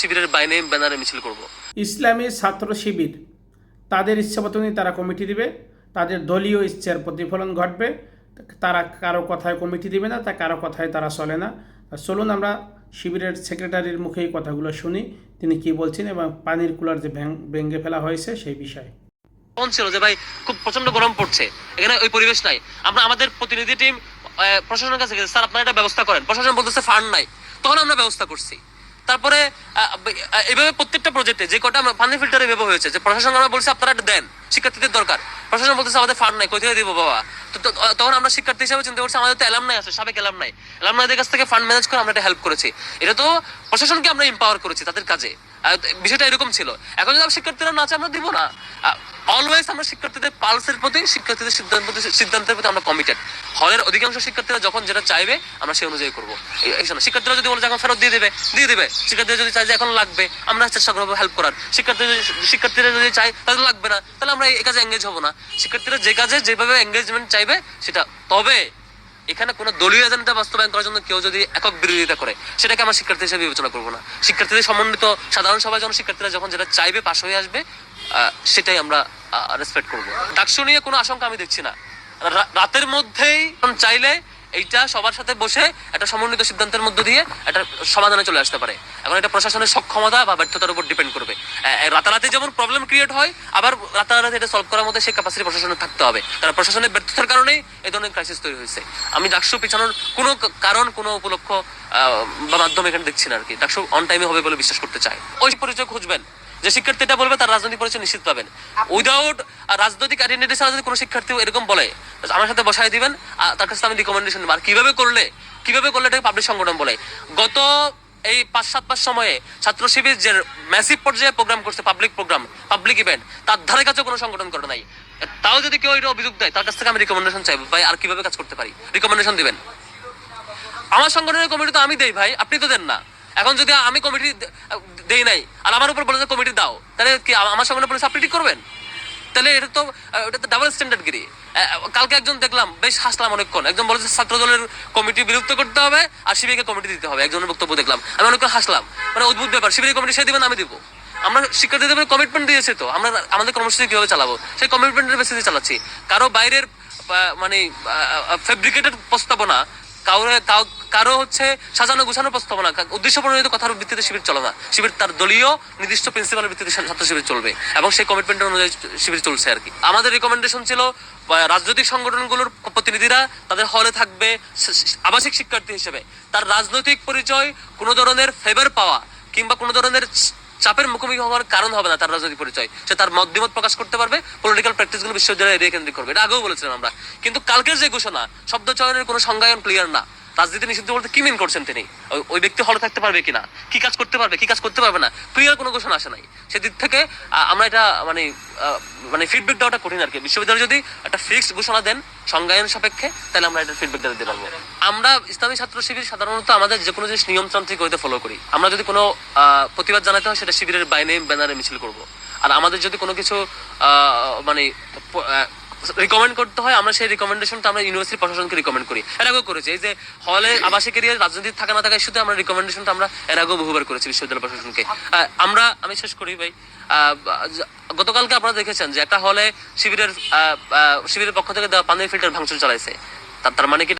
শিবিরের বাইনে ব্যানারে মিছিল করব। ইসলামী ছাত্র শিবির। তাদের ইচ্ছা মতনই তারা কমিটি দিবে। তাদের দলীয় ইচ্ছার প্রতিফলন ঘটবে। তারা কারও কথায় কমিটি দিবে না তা কারও কথায় তারা চলে না। চলুন আমরা শিবিরের সেক্রেটারির মুখে এই কথাগুলো শুনি। তিনি কি বলছেন এবং পানির কুলার যে ভেঙ- ফেলা হয়েছে সেই বিষয়ে। ছিল যে ভাই খুব প্রচণ্ড গরম পড়ছে। এখানে ওই পরিবেশ নাই। আমরা আমাদের প্রতিনিধি টিম প্রশাসনের কাছে গেছে। স্যার আপনারা এটা ব্যবস্থা করেন। প্রশাসন বলতেছে ফান্ড নাই। তখন আমরা ব্যবস্থা করছি। তারপরে এভাবে প্রত্যেকটা প্রজেক্টে যে কটা পানি ফিল্টার এভাবে হয়েছে, যে প্রশাসন আমরা বলছি আপনারা দেন, শিক্ষার্থীদের দরকার। প্রশাসন বলতেছে, আমাদের ফান্ড নাই, কোথায় দিব বাবা? তো তখন আমরা শিক্ষার্থী হিসাবে চিন্তা করছি, আমাদের তো এলাম নাই আছে সাবেক এলাম নাই। এলাম নাইদের কাছ থেকে ফান্ড ম্যানেজ করে আমরা এটা হেল্প করেছি। এটা তো প্রশাসনকে আমরা এম্পাওয়ার করেছি তাদের কাজে। বিষয়টা এরকম ছিল। এখন যদি শিক্ষার্থীরা না চায় আমরা দিব না। অলওয়েজ আমরা শিক্ষার্থীদের পালসের প্রতি, শিক্ষার্থীদের সিদ্ধান্ত সিদ্ধান্তের প্রতি আমরা কমিটেড হলের অধিকাংশ শিক্ষার্থীরা যখন যেটা চাইবে, আমরা সেই অনুযায়ী করব। এই- শিক্ষার্থীরা যদি বলে যে এখন ফেরত দিয়ে দেবে দিয়ে দেবে। শিক্ষার্থীরা যদি চায় যে এখন লাগবে, আমরা চেষ্টা করব হেল্প করার। শিক্ষার্থী শিক্ষার্থীরা যদি চায় তাহলে লাগবে না, তাহলে আমরা এই কাজে এঙ্গেজ হব না। শিক্ষার্থীরা যে কাজে, যেভাবে এঙ্গেজমেন্ট চাইবে, সেটা তবে এখানে কোনো দলীয় এজেন্ডা বাস্তবায়ন করার জন্য কেউ যদি একক বিরোধিতা করে, সেটাকে আমরা শিক্ষার্থী হিসেবে বিবেচনা করব না। শিক্ষার্থীদের সমন্বিত সাধারণ সভায় যখন শিক্ষার্থীরা যখন যেটা চাইবে পাশ হয়ে আসবে সেটাই আমরা রেসপেক্ট করব। ডাকসু নিয়ে কোনো আশঙ্কা আমি দেখছি না। রাতের মধ্যেই চাইলে এইটা সবার সাথে বসে একটা সমন্বিত সিদ্ধান্তের মধ্য দিয়ে একটা সমাধানে চলে আসতে পারে। এখন এটা প্রশাসনের সক্ষমতা বা ব্যর্থতার উপর ডিপেন্ড করবে। রাতারাতি যেমন প্রবলেম ক্রিয়েট হয়, আবার রাতারাতি এটা সলভ করার মধ্যে সেই ক্যাপাসিটি প্রশাসনের থাকতে হবে। কারণ প্রশাসনের ব্যর্থতার কারণেই এই ধরনের ক্রাইসিস তৈরি হয়েছে। আমি ডাকসু পিছানোর কোনো কারণ, কোনো উপলক্ষ বা মাধ্যম এখানে দেখছি না আর কি ডাকসু অন টাইমে হবে বলে বিশ্বাস করতে চাই ওই পরিচয় খুঁজবেন। যে শিক্ষার্থীটা বলবে তার রাজনৈতিক পরিচয় নিশ্চিত পাবেন। উইদাউট রাজনৈতিক আইডেন্টিটি ছাড়া যদি কোনো শিক্ষার্থী এরকম বলে আমার সাথে বসাই দিবেন আর তার কাছে আমি রিকমেন্ডেশন আর কীভাবে করলে কীভাবে করলে এটাকে পাবলিক সংগঠন বলে? গত এই পাঁচ সাত মাস সময়ে ছাত্র শিবির যে ম্যাসিভ পর্যায়ে প্রোগ্রাম করছে পাবলিক প্রোগ্রাম পাবলিক ইভেন্ট তার ধারে কাছে কোনো সংগঠন করে নাই। তাও যদি কেউ এটা অভিযোগ দেয় তার কাছ থেকে আমি রিকমেন্ডেশন চাইব। ভাই আর কীভাবে কাজ করতে পারি? রিকমেন্ডেশন দিবেন। আমার সংগঠনের কমিটি তো আমি দেই ভাই। আপনি তো দেন না। এখন যদি আমি কমিটি দেই নাই। আর আমার উপর বলে যে কমিটি দাও। তাহলে কি আমার সংগঠনের পুলিশ আপনি করবেন? তাহলে এটা তো এটা তো ডাবল স্ট্যান্ডার্ড গিরি। কালকে একজন দেখলাম, বেশ হাসলাম অনেকক্ষণ। একজন বলেছে ছাত্র দলের কমিটি বিলুপ্ত করতে হবে আর শিবিরকে কমিটি দিতে হবে। একজনের বক্তব্য দেখলাম। আমি অনেকক্ষণ হাসলাম। মানে অদ্ভুত ব্যাপার শিবিরের কমিটি সে দিবেন আমি দিব। আমরা শিক্ষার্থীদের কমিটমেন্ট দিয়েছে তো, আমরা আমাদের কর্মসূচি কীভাবে চালাবো? সেই কমিটমেন্টের বেসিসে চালাচ্ছি। কারও বাইরের মানে ফেব্রিকেটেড প্রস্তাবনা কারও হচ্ছে সাজানো গুছানো প্রস্তাবনা উদ্দেশ্য প্রণোদিত কথার ভিত্তিতে শিবির চলে না। শিবির তার দলীয় নির্দিষ্ট প্রিন্সিপালের ভিত্তিতে ছাত্র শিবির চলবে এবং সেই কমিটমেন্টের অনুযায়ী শিবির চলছে আর কি। আমাদের রিকমেন্ডেশন ছিল রাজনৈতিক সংগঠনগুলোর প্রতিনিধিরা তাদের হলে থাকবে আবাসিক শিক্ষার্থী হিসেবে। তার রাজনৈতিক পরিচয় কোনো ধরনের ফেভার পাওয়া কিংবা কোনো ধরনের চাপের মুখোমুখি হওয়ার কারণ হবে না তার রাজনৈতিক পরিচয়। সে তার মধ্যমত প্রকাশ করতে পারবে পলিটিক্যাল প্র্যাকটিসগুলো বিশ্ববিদ্যালয় এরিয়া কেন্দ্রিক করবে। এটা আগেও বলেছিলাম আমরা। কিন্তু কালকের যে ঘোষণা শব্দ চয়নের কোনো সংজ্ঞায়ন ক্লিয়ার না। রাজনীতি নিষিদ্ধ বলতে কি মিন করছেন তিনি? ওই- ব্যক্তি হলে থাকতে পারবে কিনা? কি কাজ করতে পারবে, কি কাজ করতে পারবে না? ক্লিয়ার কোনো ঘোষণা আসে নাই। সেদিক থেকে আমরা এটা মানে মানে ফিডব্যাক দেওয়াটা কঠিন আর কি। বিশ্ববিদ্যালয় যদি একটা ফিক্সড ঘোষণা দেন সংজ্ঞায়ন সাপেক্ষে, তাহলে আমরা এটা ফিডব্যাক দিতে পারব। আমরা ইসলামী ছাত্র শিবির সাধারণত আমাদের যে কোনো জিনিস নিয়মতান্ত্রিক হইতে ফলো করি। আমরা যদি কোনো প্রতিবাদ জানাতে হয়, সেটা শিবিরের বাইনে ব্যানারে মিছিল করব। আর আমাদের যদি কোনো কিছু মানে রিকমেন্ড করতে হয়, আমরা সেই রিকমেন্ডেশনটা আমরা ইউনিভার্সিটি প্রশাসনকে রিকমেন্ড করি। এর আগেও করেছি, এই যে হলে আবাসিক এরিয়া রাজনীতি থাকা না থাকা ইস্যুতে আমরা রিকমেন্ডেশনটা আমরা এর আগেও বহুবার করেছি বিশ্ববিদ্যালয় প্রশাসনকে। আমরা, আমি শেষ করি ভাই। গতকালকে আপনারা দেখেছেন যে একটা হলে শিবিরের শিবিরের পক্ষ থেকে দেওয়া পানির ফিল্টার ভাঙচুর চালাইছে। তার মানে কি